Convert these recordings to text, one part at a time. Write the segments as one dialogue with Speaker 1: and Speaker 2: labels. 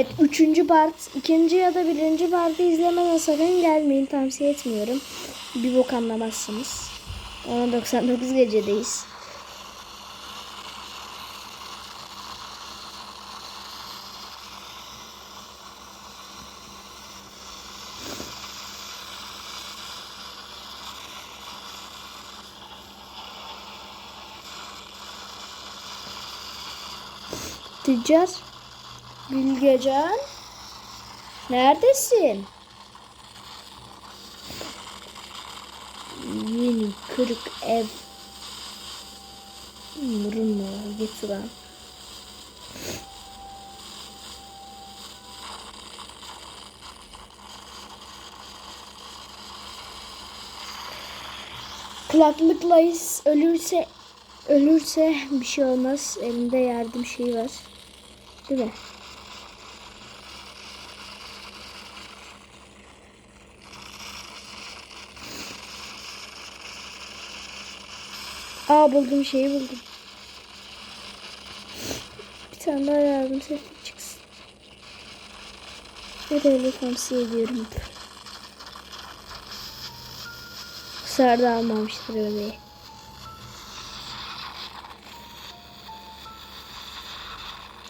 Speaker 1: Evet üçüncü part, ikinci ya da birinci partı izlemeden sakın gelmeyin tavsiye etmiyorum. Bir bok anlamazsınız. Ona 99 gecedeyiz. Tüccar Bilgecan Neredesin? Yeni kırık ev. Vurma git ulan. Kulaklıklayız ölürse ölürse bir şey olmaz. Elinde yardım şeyi var. Değil mi? Aa buldum şeyi buldum. Bir tane daha yardım sesi çıksın. Ve öyle tavsiye ediyorum. Sarda almamıştır bebeği.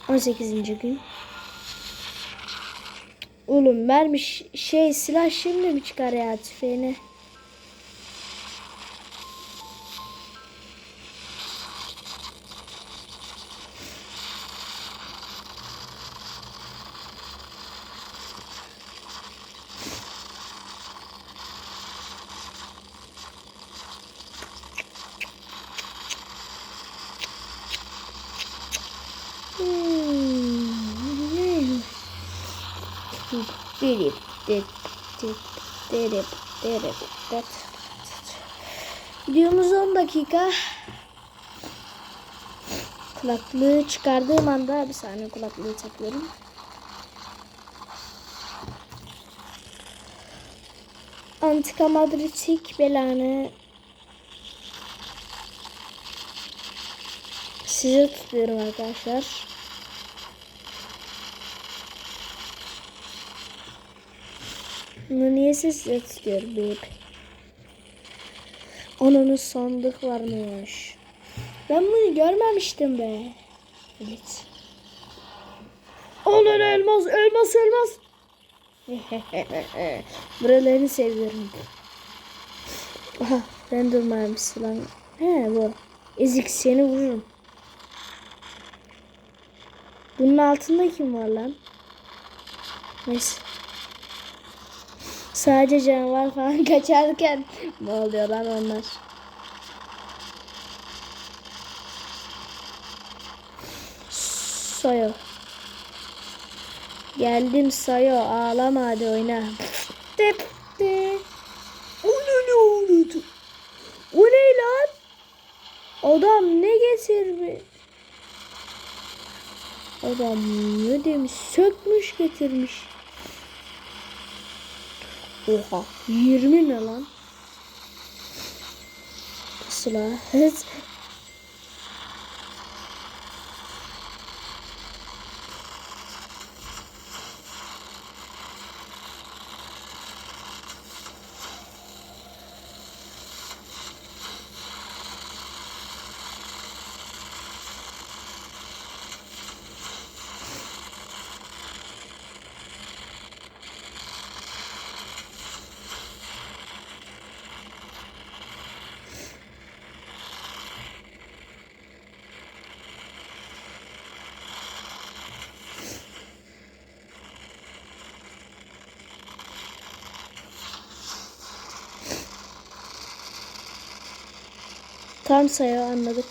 Speaker 1: On sekizinci gün. Oğlum vermiş şey silah şimdi mi çıkar ya tüfeğine? Dirip, dirip, dirip, dirip, dirip. Videomuz 10 dakika. Kulaklığı çıkardığım anda bir saniye kulaklığı takıyorum. Antika Madritik belanı size tutuyorum arkadaşlar. Bunu niye size tutuyorum büyük? Onun sandık varmış. Ben bunu görmemiştim be. Evet. Olur elmas, elmas, elmas. Buralarını seviyorum. Aha, ben durmamışsın lan. He bu. Ezik seni vururum. Bunun altında kim var lan? Neyse. Sadece canavar falan kaçarken ne oluyor lan onlar? Sayo. Geldim Sayo ağlama hadi oyna. Tep de. O ne ne? O ne lan? Adam ne getirmiş? Adam ne demiş? Sökmüş getirmiş. Oha 20 ne lan? Sıla. Tam sayı anladık.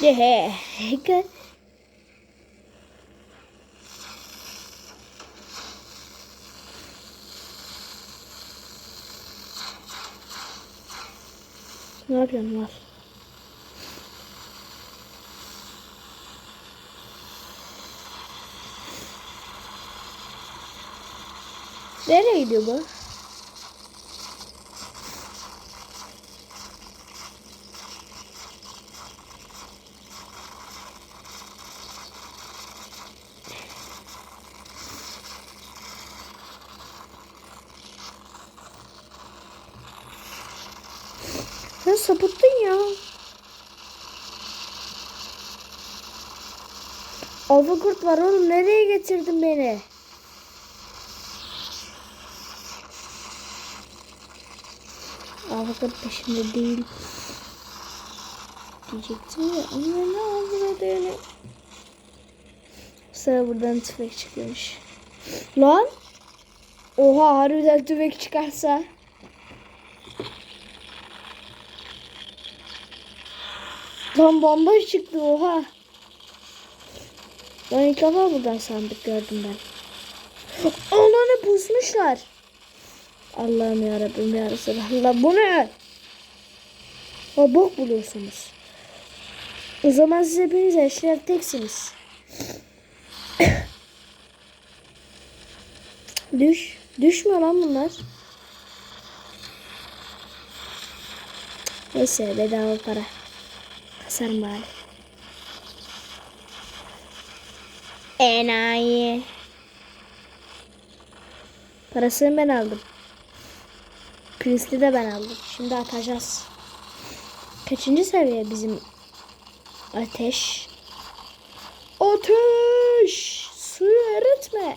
Speaker 1: Yehe. Ne yapıyorsun? Nereye gidiyor bu? Sen sapıttın ya. Avukurt var oğlum nereye getirdin beni? Kurt peşimde değil. Diyecektim ya. Ama ne avradığını. Sıra buradan tüfek çıkıyormuş. Lan. Oha harbiden tüfek çıkarsa. Lan bomba çıktı oha. Ben ilk defa buradan sandık gördüm ben. Ananı buzmuşlar. Allah'ım yarabbim ya Resulallah. Bu ne? O bok buluyorsunuz. O zaman siz hepiniz eşler teksiniz. Düş. Düşmüyor lan bunlar. Neyse bedava para. Kasarım bari. Enayi. Parasını ben aldım. Priest'i de ben aldım. Şimdi atacağız. Kaçıncı seviye bizim ateş? Ateş! Suyu eritme.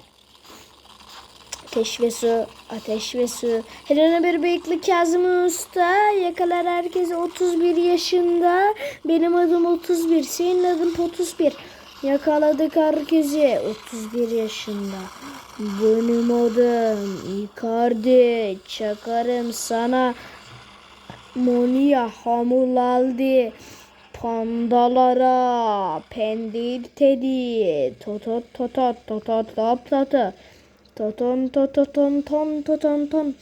Speaker 1: Ateş ve su, ateş ve su. Helena bir bıyıklı Kazım Usta yakalar herkesi 31 yaşında. Benim adım 31, senin adın 31. Yakaladık herkesi 31 yaşında. Benim adım Icardi. Çakarım sana Monia Hamulaldi. Pandalara pendir tedi totot totot totot top toto toton tototon ton toton ton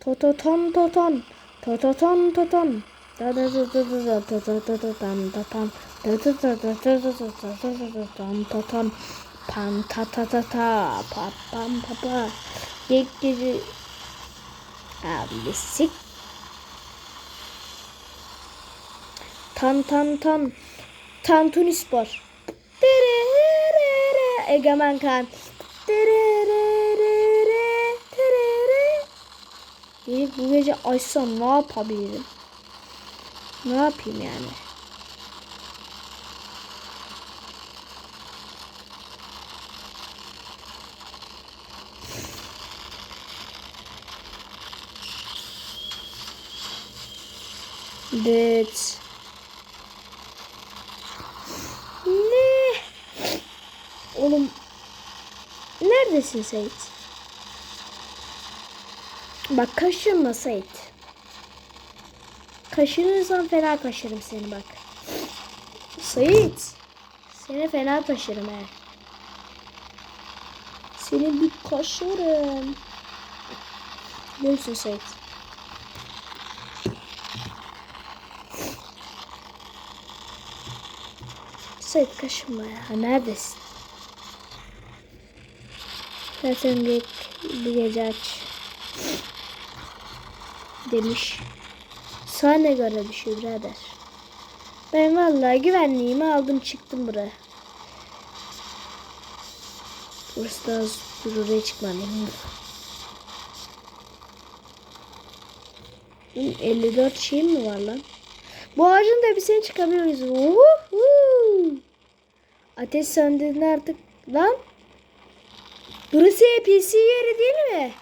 Speaker 1: tototon toton tototon toton da da da da da da da da da da dan ta tan pan ta ta ta ta pa pam pa pa gek gibi abi sik Tan tan tan. Tantuni Spor. Tererere. Egemen Kan. Gelip bu gece açsam ne yapabilirim? Ne yapayım yani? Evet. Ne? Oğlum. Neredesin Sait? Bak kaşınma Sait. Kaşınırsan fena kaşırım seni bak. Sait. Seni fena taşırım he. Seni bir kaşırım. Görürsün Sait. Sait kaşınma ya. Neredesin? Zaten bir, bir gece aç. Demiş. Sana ne göre düşüyor birader. Ben vallahi güvenliğimi aldım çıktım buraya. Burası da az dur oraya çıkmadım. 54 şey mi var lan? Bu ağacın tepesine çıkamıyoruz. Uhu. Ateş söndüğünde artık lan. Burası NPC yeri değil mi?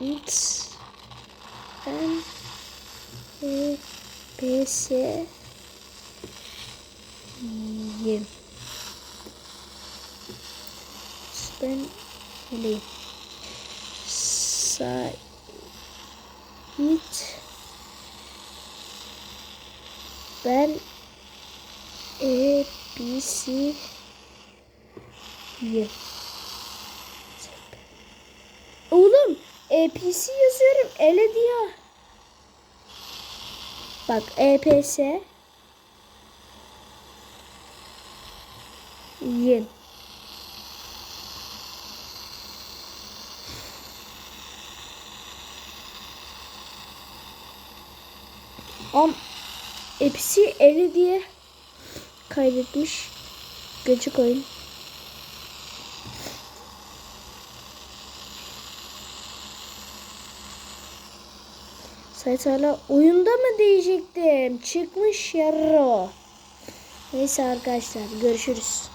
Speaker 1: X. N. E P S. Y. Ben öyleyim. Sait Ben E B C Y Oğlum EPC yazıyorum. Ele diyor. Bak EPS Yin. Am Epsi 50 diye kaybetmiş. Gıcık oyun. Sait hala oyunda mı diyecektim. Çıkmış yarro. Neyse arkadaşlar görüşürüz.